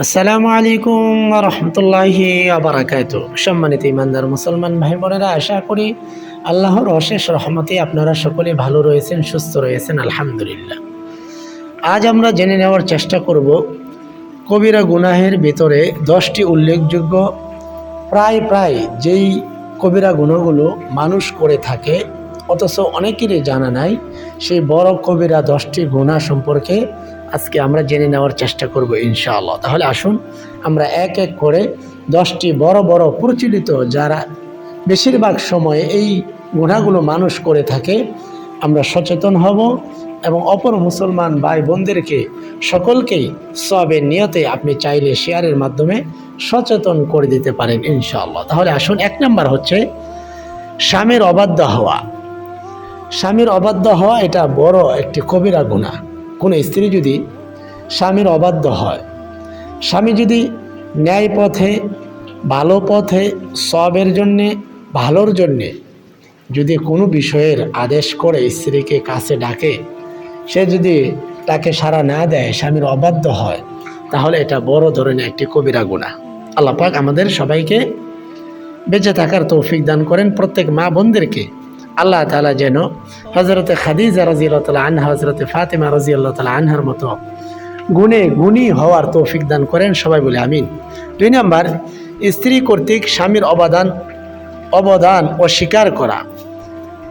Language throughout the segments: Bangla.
আসসালামু আলাইকুম রহমতুল্লাহি আবরাকাত সম্মানিত ইমানদার মুসলমান ভাই বোনেরা আশা করি আল্লাহর অশেষ রহমতে আপনারা সকলে ভালো রয়েছেন, সুস্থ রয়েছেন, আলহামদুলিল্লাহ। আজ আমরা জেনে নেওয়ার চেষ্টা করব কবিরা গুনাহের ভিতরে দশটি উল্লেখযোগ্য, প্রায় প্রায় যেই কবিরা গুণগুলো মানুষ করে থাকে, অথচ অনেকেরই জানা নাই, সেই বড় কবিরা দশটি গুণা সম্পর্কে আজকে আমরা জেনে নেওয়ার চেষ্টা করব ইনশাআল্লাহ। তাহলে আসুন, আমরা এক এক করে দশটি বড় বড় প্রচলিত যারা বেশিরভাগ সময়ে এই গুণাগুলো মানুষ করে থাকে, আমরা সচেতন হব এবং অপর মুসলমান ভাই বোনদেরকে সকলকেই সবের নিয়তে আপনি চাইলে শেয়ারের মাধ্যমে সচেতন করে দিতে পারেন ইনশাআল্লাহ। তাহলে আসুন, এক নাম্বার হচ্ছে স্বামীর অবাধ্য হওয়া। স্বামীর অবাধ্য হওয়া এটা বড় একটি কবিরা গুণা। কোনো স্ত্রী যদি স্বামীর অবাধ্য হয়, স্বামী যদি ন্যায় পথে, ভালো পথে, সবের জন্যে, ভালোর জন্যে যদি কোনো বিষয়ের আদেশ করে স্ত্রীকে কাছে ডাকে, সে যদি তাকে সাড়া না দেয়, স্বামীর অবাধ্য হয়, তাহলে এটা বড় ধরনের একটি কবিরা গুণা আল্লাহ পাক আমাদের সবাইকে বেঁচে থাকার তৌফিক দান করেন। প্রত্যেক মা বোনদেরকে আল্লাহ তালা যেন হজরতে খাদিজা রাজিয়াল্লাহ তালা আনহা হজরতে ফাতেমা রাজিয়াল্লাহ তালা আনহার মতো গুণে গুণী হওয়ার তৌফিক দান করেন। সবাই বলে আমিন। দুই নম্বর, স্ত্রী কর্তৃক স্বামীর অবদান অবদান অস্বীকার করা।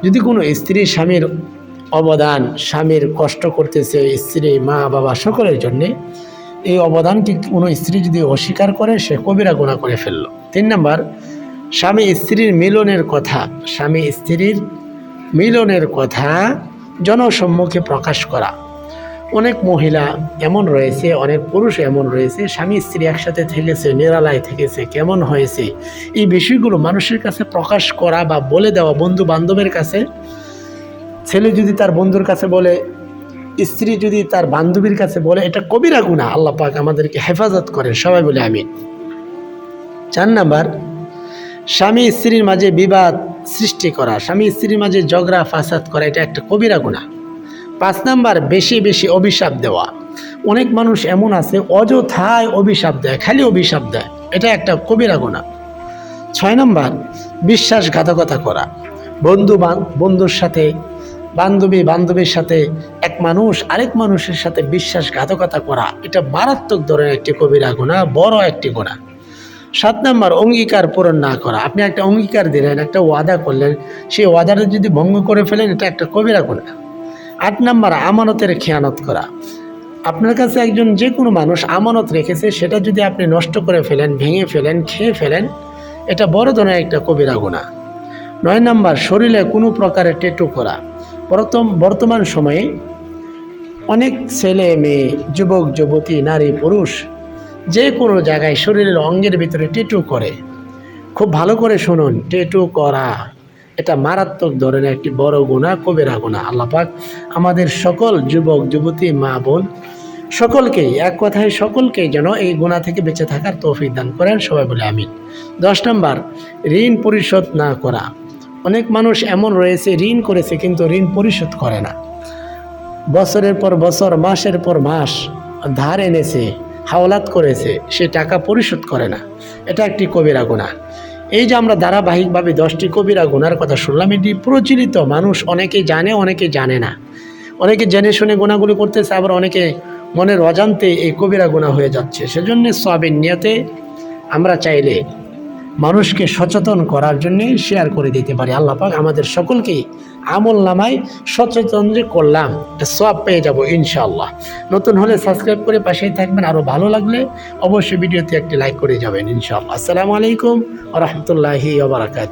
যদি কোনো স্ত্রী স্বামীর অবদান স্বামীর কষ্ট করতেছে, স্ত্রী, মা, বাবা সকলের জন্যে, এই অবদানটি কোনো স্ত্রী যদি অস্বীকার করে, সে কবিরা গুণা করে ফেলল। তিন নাম্বার স্বামী স্ত্রীর মিলনের কথা, স্বামী স্ত্রীর মিলনের কথা জনসম্মুখে প্রকাশ করা। অনেক মহিলা এমন রয়েছে, অনেক পুরুষ এমন রয়েছে, স্বামী স্ত্রী একসাথে থেকেছে, নিরালায় থেকেছে, কেমন হয়েছে? এই বিষয়গুলো মানুষের কাছে প্রকাশ করা বা বলে দেওয়া বন্ধু বান্ধবের কাছে, ছেলে যদি তার বন্ধুর কাছে বলে, স্ত্রী যদি তার বান্ধবীর কাছে বলে, এটা কবিরা গুণা আল্লাহ পাক আমাদেরকে হেফাজত করেন। সবাই বলে আমি চার নাম্বার স্বামী স্ত্রীর মাঝে বিবাদ সৃষ্টি করা, স্বামী স্ত্রীর মাঝে ঝগড়া, ফাসাদ করা, এটা একটা কবিরা গুণা। পাঁচ নাম্বার, বেশি বেশি অভিশাপ দেওয়া। অনেক মানুষ এমন আছে, অযথায় অভিশাপ দেয়, খালি অভিশাপ দেয়। এটা একটা কবিরা গুণা। ছয় নম্বর, বিশ্বাসঘাতকতা করা। বন্ধু বান- বন্ধুর সাথে, বান্ধবী বান্ধবীর সাথে এক মানুষ আরেক মানুষের সাথে বিশ্বাসঘাতকতা করা, এটা মারাত্মক ধরনের একটি কবিরা গুণা, বড় একটি গুণা। সাত নাম্বার, অঙ্গীকার পূরণ না করা। আপনি একটা অঙ্গীকার দিলেন, একটা ওয়াদা করলেন, সেই ওয়াদাটা যদি ভঙ্গ করে ফেলেন, এটা একটা কবিরা গুণা আট নাম্বার, আমানতের খেয়ানত করা। আপনার কাছে একজন যে কোনো মানুষ আমানত রেখেছে, সেটা যদি আপনি নষ্ট করে ফেলেন, ভেঙে ফেলেন, খেয়ে ফেলেন, এটা বড় ধরনের একটা কবিরা গুণা নয় নাম্বার, শরীরে কোনো প্রকারের টেটু করা। প্রথম, বর্তমান সময়ে অনেক ছেলে, মেয়ে, যুবক, যুবতী, নারী, পুরুষ যে কোনো জায়গায় শরীরের অঙ্গের ভিতরে টেটু করে। খুব ভালো করে শুনুন, টেটু করা। এটা মারাত্মক ধরনের একটি বড় গুণা, কবিরা গুণা। আল্লাপাক আমাদের সকল যুবক, যুবতী, মা, বোন সকলকেই এক কথায় সকলকেই যেন এই গুণা থেকে বেঁচে থাকার তৌফিক দান করেন। সবাই বলে আমিন। দশ নম্বর, ঋণ পরিশোধ না করা। অনেক মানুষ এমন রয়েছে, ঋণ করেছে কিন্তু ঋণ পরিশোধ করে না। বছরের পর বছর, মাসের পর মাস ধার এনেছে। হাওলাত করেছে, সে টাকা পরিশোধ করে না। এটা একটি কবিরা গুণা এই যে আমরা ধারাবাহিকভাবে দশটি কবিরা গুনার কথা শুনলাম, এটি প্রচলিত, মানুষ অনেকে জানে অনেকে জানে না। অনেকে জেনে শুনে গুণাগুলি করতেছে, আবার অনেকে মনের অজান্তে এই কবিরা গুণা হয়ে যাচ্ছে। সেজন্য সবের নিয়তে আমরা চাইলে মানুষকে সচেতন করার জন্যে শেয়ার করে দিতে পারি। আল্লাহ পাক আমাদের সকলকেই আমল নামায় সচেতন যে করলাম সব পেয়ে যাব ইনশাআল্লাহ। নতুন হলে সাবস্ক্রাইব করে পাশেই থাকবেন। আরও ভালো লাগলে অবশ্যই ভিডিওতে একটি লাইক করে যাবেন ইনশাআল্লাহ। আসসালামু আলাইকুম রহমতুল্লাহি ওবরাকাত